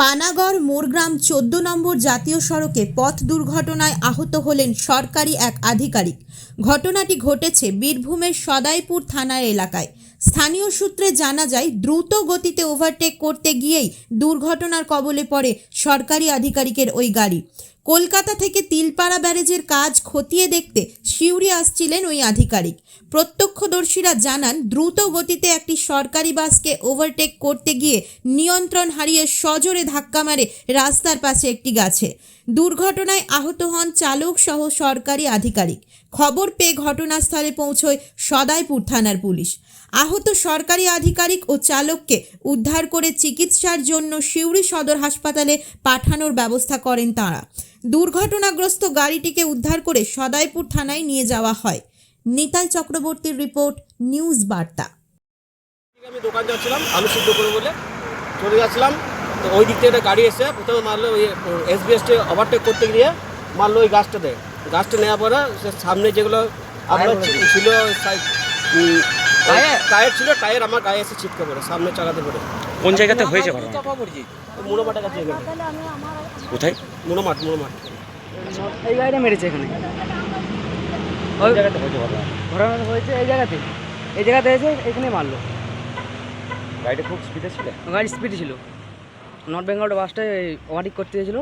পানাগড়, মোরগ্রাম, চোদ্দ নম্বর জাতীয় সড়কে পথ দুর্ঘটনায় আহত হলেন সরকারি এক আধিকারিক। ঘটনাটি ঘটেছে বীরভূমের সদাইপুর থানার এলাকায়। স্থানীয় সূত্রে জানা যায়, দ্রুত গতিতে ওভারটেক করতে গিয়েই দুর্ঘটনার কবলে পড়ে সরকারি আধিকারিকের ওই গাড়ি। কলকাতা থেকে তিলপাড়া ব্যারেজের কাজ খতিয়ে দেখতে শিউরি আসছিলেন ওই আধিকারিক। প্রত্যক্ষদর্শীরা জানান দ্রুত গতিতে একটি সরকারি বাসকে ওভারটেক করতে গিয়ে নিয়ন্ত্রণ হারিয়ে সজোরে ধাক্কা মারে রাস্তার পাশে একটি গাছে। দুর্ঘটনায় আহত হন চালক সহ সরকারি আধিকারিক। খবর পেয়ে ঘটনাস্থলে পৌঁছয় সদাইপুর থানার পুলিশ। আহত সরকারি আধিকারিক ও চালককে উদ্ধার করে চিকিৎসার জন্য সিউড়ি সদর হাসপাতালে পাঠানোর ব্যবস্থা করেন তাঁরা। দুর্ঘটনাগ্রস্ত গাড়িটিকে উদ্ধার করে সদাইপুর থানায় নিয়ে যাওয়া হয়। নিতাই চক্রবর্তীর রিপোর্ট নিউজ বার্তা। আমি দোকান যাচ্ছিলাম আলু সিদ্ধ করব বলে চলে যাচ্ছিলাম। তো ওই দিক থেকে একটা গাড়ি এসে প্রথমে মারলো ওই এসবিএসটি ওভারটেক করতে গিয়ে মারলো ওই গাছটাতে। গাছটা নেওয়ার পরে সামনে যেগুলো আপনার ছিল টায়ার? ছিল টায়ার আমার গায়ে এসে ছিটকে পড়ে সামনে চালাতে পড়ে। কোন জায়গাতে হয়েছে ঘটনা? কাছে এখানে কোথায়? মুনোমাট মুনোমাট এই গাড়িটা মেরেছে এখানে। ওই জায়গাতে হয়েছে ঘটনা? হয়েছে এই জায়গাতে। এই জায়গাতে এসে এখানে মারলো। গাড়িটা খুব স্পিডে ছিল? গাড়ি স্পিডে ছিল। নর্থ বেঙ্গল ওভারটেক করতে গেছিল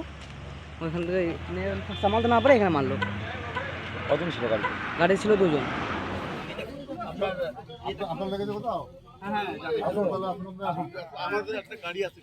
ওইখান থেকে মানে সামালতে না পারে এখানে মারলো। কজন ছিল গাড়িতে? গাড়ি ছিল দুজন। আমাদের একটা গাড়ি আছে